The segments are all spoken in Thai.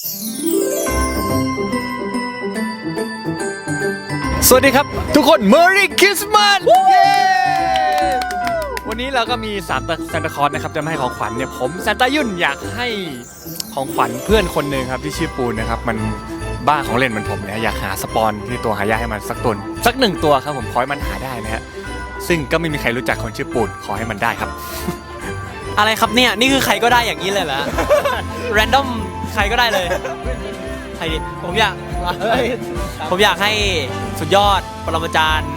สวัสดีครับ ทุกคน Merry Christmas เย้วันนี้เราก็มีสามซานตาคลอสนะครับ จะมาให้ของขวัญเนี่ยผมซานตายุ่นอยากให้ของขวัญเพื่อนคนหนึ่งครับที่ชื่อปูนนะครับ มันบ้าของเล่นเหมือนผมนะอยากหาสปอนที่ตัวหายากให้มันสักตนสักหนึ่งตัวครับผมขอให้มันหาได้นะฮะซึ่งก็ไม่มีใครรู้จักคนชื่อปูนขอให้มันได้ครับ อะไรครับเนี่ย นี่คือใครก็ได้อย่างนี้เลยเหรอ แรนดอม ใครก็ได้เลยใครดีผมอยากผมอยากให้สุดยอดปรมาจารย์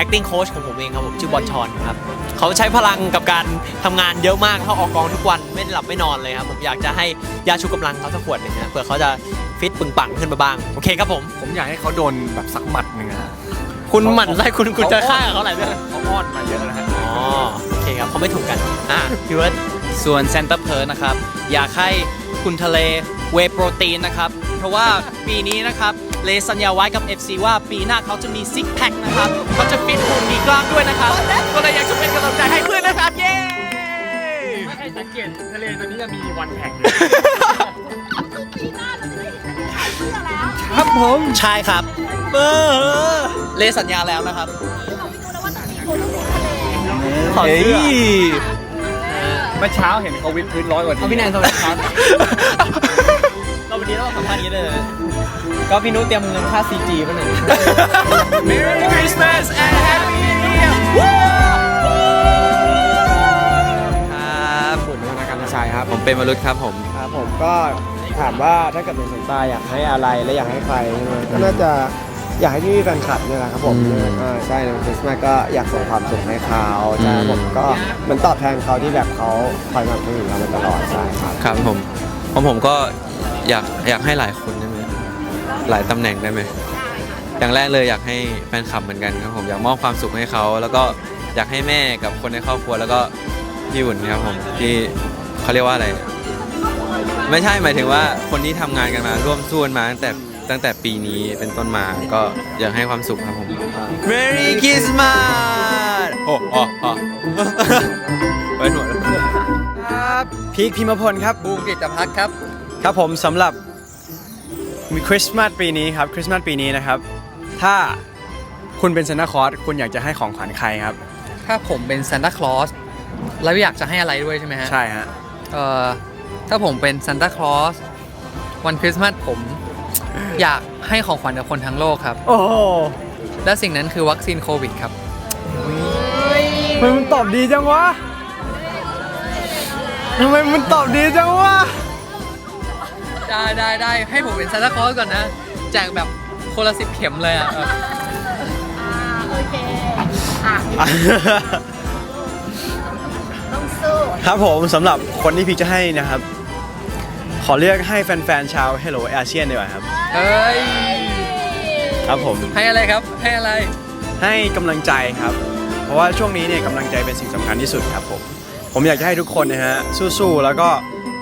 acting coach ของผมเองครับผมชื่อบอลชอนครับเขาใช้พลังกับการทำงานเยอะมากเขาออกกองทุกวันไม่ได้หลับไม่นอนเลยครับผมอยากจะให้ยาชูกำลังเขาสักขวดหนึ่งนะเผื่อเขาจะฟิตปึงปังขึ้นมาบ้างโอเคครับผมผมอยากให้เขาโดนแบบสักหมัดหนึ่งอะคุณหมั่นไส้คุณคุณจะฆ่าเขาอะไรเรื่องเขาอ้อนมาเยอะแล้วฮะอ๋อโอเคครับเขาไม่ถูกกันอะพี่เวิร์ดส่วนเซนเตอร์เพิร์นะครับอยากให้ คุณทะเลเวโปรตีนนะครับ เพราะว่าปีนี้นะครับ เลสัญญาไว้กับ FC ว่าปีหน้าเขาจะมีซิกแพคนะครับ เขาจะฟิตหุ่นมีกล้ามด้วยนะครับ ก็เลยอยากจะเป็นกำลังใจให้เพื่อนนะครับ เย้ไม่ใครสังเกตทะเลตอนนี้จะมีวันแข่งปีหน้าเราจะได้เห็นกันขายเสื้อแล้วครับผมใช่ครับเออเลสัญญาแล้วนะครับ เราไม่รู้แล้วว่าต้องมีคนต้องมีทะเลขอเสื้อ เมื่อเช้าเห็นเขาวิดพื้นร้อยกว่าทีเอาพี่แนนสวัสดีครับ เราวันนี้เราสัมภาษณ์อย่างนี้เลยนะก็พี่นุ้เตรียมเงินค่า CG ป่ะหนึ่ง Merry Christmas and Happy New Year ครับผมธนาการชัยครับ ผมเป็นมรุษครับผม ครับผมก็ถามว่าถ้าเกิดเป็นสนตาอยากให้อะไรและอยากให้ใครใช่ไหมก็น่าจะ อยากให้พี่ๆแฟนคลับเนี่ยแหละครับผมอ่าใช่ในวันคริสต์มาสก็อยากส่งความสุขให้เขาใช่ครับผมก็เหมันตอบแทนเขาที่แบบเขาคอยมาคุยกับเรามาตลอดใช่ครับ ครับผมของผมก็อยากอยากให้หลายคนได้ไหมหลายตำแหน่งได้ไหมอย่างแรกเลยอยากให้แฟนคลับเหมือนกันครับผมอยากมอบความสุขให้เขา แล้วก็อยากให้แม่กับคนในครอบครัวแล้วก็พี่อุ่นครับผมที่เขาเรียกว่าอะไร ไม่ใช่หมายถึงว่าคนที่ทำงานกันมาร่วมสู้กันมาตั้งแต่ ตั้งแต่ปีนี้เป็นต้นมาก็อยากให้ความสุขครับผม Merry Christmas โอ้โอ้โอ้ไว้หนวดครับพีคพิมพลครับบูมกิตพัฒน์ครับครับผมสำหรับมีคริสต์มาสปีนี้ครับคริสต์มาสปีนี้นะครับ ถ้าคุณเป็นซานตาคลอสคุณอยากจะให้ของขวัญใครครับ ถ้าผมเป็นซานตาคลอสแล้วอยากจะให้อะไรด้วยใช่ไหมฮะใช่ฮะเอ่อถ้าผมเป็นซานตาคลอสวันคริสต์มาสผม อยากให้ของขวัญกับคนทั้งโลกครับ โอ้โหและสิ่งนั้นคือวัคซีนโควิดครับ ทำไมมันตอบดีจังวะทำไมมันตอบดีจังวะ ได้ได้ได้ให้ผมเป็นซานตาคลอสก่อนนะ แจกแบบคนละสิบเข็มเลยอะเอออ่าโอเคอะต้องสู้ ครับผมสำหรับคนที่พี่จะให้นะครับ ขอเลือกให้แฟนๆชาว Hello ASEAN ดีกว่าครับ เฮ้ย ครับผมให้อะไรครับ ให้อะไร ให้กำลังใจครับ เพราะว่าช่วงนี้เนี่ยกำลังใจเป็นสิ่งสำคัญที่สุดครับผมผมอยากจะให้ทุกคนนะฮะสู้ๆแล้วก็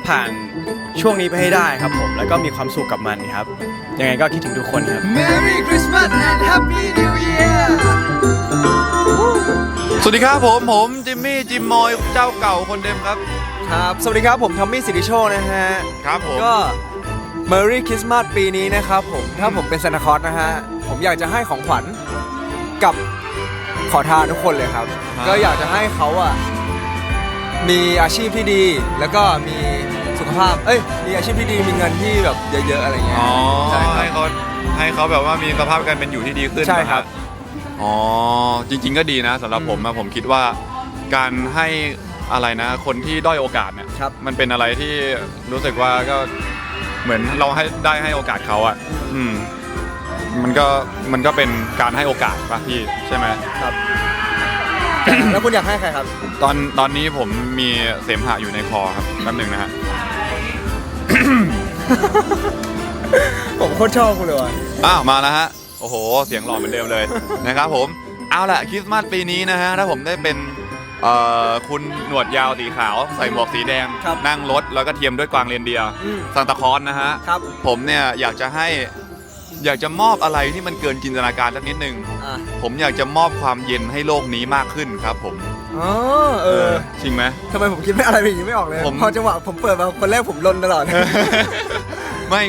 ผ่านช่วงนี้ไปให้ได้ครับผมแล้วก็มีความสุขกับมันครับ ยังไงก็คิดถึงทุกคนครับ Merry Christmas and Happy New Year สวัสดีครับผมผมจิมมี่จิมมอยเจ้าเก่าคนเดิมครับ ครับ สวัสดีครับผมทอมมี่สิริโชคนะฮะ ครับผม ก็ Merry Christmas ปีนี้นะครับผม ถ้าผมเป็นซานตาคลอสนะฮะ ผมอยากจะให้ของขวัญกับขอทานทุกคนเลยครับอ่าก็อยากจะให้เขาอะ มีอาชีพที่ดี แล้วก็มีสุขภาพ เอ้ย มีอาชีพที่ดี มีเงินที่แบบเยอะๆอะไรเงี้ย อ๋อใช่คให้รับเขาให้เขาแบบว่ามีสภาพการเป็นอยู่ที่ดีขึ้นใช่ครับ นะฮะอ๋อจริง ๆ ก็ดีนะสำหรับผมอะผมคิดว่า การให้ อะไรนะ คนที่ด้อยโอกาสเนี่ยครับ มันเป็นอะไรที่รู้สึกว่าก็เหมือนเราให้ได้ให้โอกาสเขาอะอืม มันก็มันก็เป็นการให้โอกาสป่ะพี่ใช่ไหมแล้วคุณอยากให้ใครครับ ตอนตอนนี้ผมมีเสมหะอยู่ในคอครับแป๊บหนึงนะฮะ ผมโคตรชอบคุณเลยว่ะ อ้าวมาแล้วฮะ โอ้โห เสียงหล่อเหมือนเดิมเลย นะครับผม เอาละคริสต์มาสปีนี้นะฮะ ถ้าผมได้เป็น เอ่อคุณหนวดยาวสีขาว ใส่หมวกสีแดง ครับนั่งรถแล้วก็เทียมด้วยกวางเรนเดียร์อืม ซานตาคลอสนะฮะ ครับผมเนี่ยอยากจะให้อยากจะมอบอะไรที่มันเกินจินตนาการสักนิดนึง อะผมอยากจะมอบความเย็นให้โลกนี้มากขึ้นครับผมอ๋อเออจริงไหม ทำไมผมคิดไม่อะไรแบบนี้ไม่ออกเลย ผม พอจังหวะผมเปิดมาคนแรกผมลนตลอด ไม่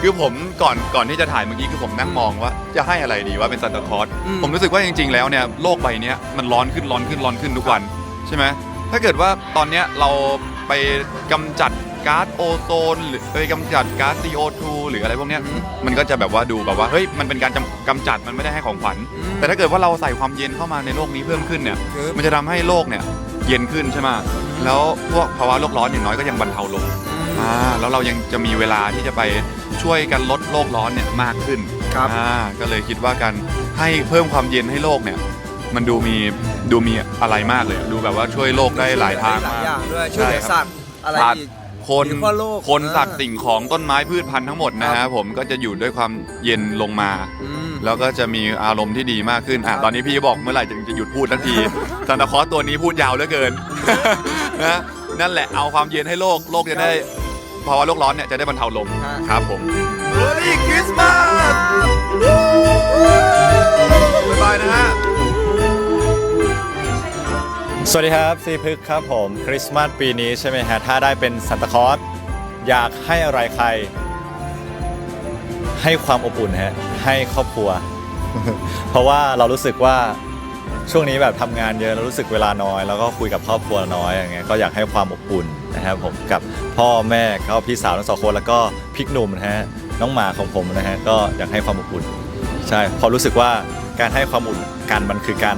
คือผมก่อนก่อนที่จะถ่ายเมื่อกี้คือผมนั่งมองว่า จะให้อะไรดีว่าเป็นซันตาคลอสอืม ผมรู้สึกว่าจริง ๆ แล้วเนี่ยโลกใบเนี้ยมันร้อนขึ้นร้อนขึ้นร้อนขึ้นทุกวันใช่ไหมถ้าเกิดว่าตอนเนี้ยเราไปกำจัดก๊าซโอโซนหรือไปกำจัดก๊าซ CO2 หรืออะไรพวกเนี้ยมันก็จะแบบว่าดูแบบว่าเฮ้ยมันเป็นการจำกำจัดมันไม่ได้ให้ของขวัญ แต่ถ้าเกิดว่าเราใส่ความเย็นเข้ามาในโลกนี้เพิ่มขึ้นเนี่ย มันจะทำให้โลกเนี่ย เย็นขึ้นใช่ไหมแล้วพวกภาวะโลกร้อนอย่างน้อยก็ยังบรรเทาลงอ่าแล้วเรายังจะมีเวลาที่จะไปช่วยกันลดโลกร้อนเนี่ยมากขึ้นครับอ่าก็เลยคิดว่าการให้เพิ่มความเย็นให้โลกเนี่ย มันดูมีดูมีอะไรมากเลยดูแบบว่าช่วยโลกได้หลายทางหลายมาก อย่างด้วยช่วยเหลือใช่ครับสัตว์อะไรสัตว์ อีก คนหรือว่าโลกคนอ่าสัตว์สิ่งของต้นไม้พืชพันธุ์ทั้งหมดนะครัฮะบผมก็จะอยู่ด้วยความเย็นลงมา อืม แล้วก็จะมีอารมณ์ที่ดีมากขึ้นอะครับตอนนี้พี่บอกเมื่อไหร่จะจะหยุดพูดทันทีซันตาคลอสตัวนี้พูดยาวเหลือเกินนะนั่นแหละเอาความเย็นให้โลกโลกจะได้ภาวะโลกร้อนเนี่ยจะได้บรรเทาลงฮะครับผม Merry Christmas บ๊ายบายนะฮะสวัสดีครับซีพึกครับผมคริสต์มาสปีนี้ใช่ไหมฮะถ้าได้เป็นซันตาคลอสอยากให้อะไรใคร ให้ความอบอุ่นฮะให้ครอบครัว เพราะว่าเรารู้สึกว่าช่วงนี้แบบทำงานเยอะแล้วรู้สึกเวลาน้อย แล้วก็คุยกับครอบครัวน้อยอย่างเงี้ยก็อยากให้ความอบอุ่นนะครับผมกับพ่อแม่ก็พี่สาวทั้งสองคนแล้วก็พี่หนุ่มนะฮะน้องหมาของผมนะฮะก็อยากให้ความอบอุ่นใช่พอรู้สึกว่าการให้ความอุ่นกันมันคือการ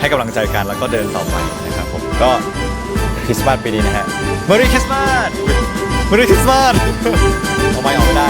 ให้กำลังใจกันแล้วก็เดินต่อไปนะครับผมก็คริสต์มาสปีนี้นะฮะ Merry Christmas Merry Christmas เอาไม่ออกไม่ได้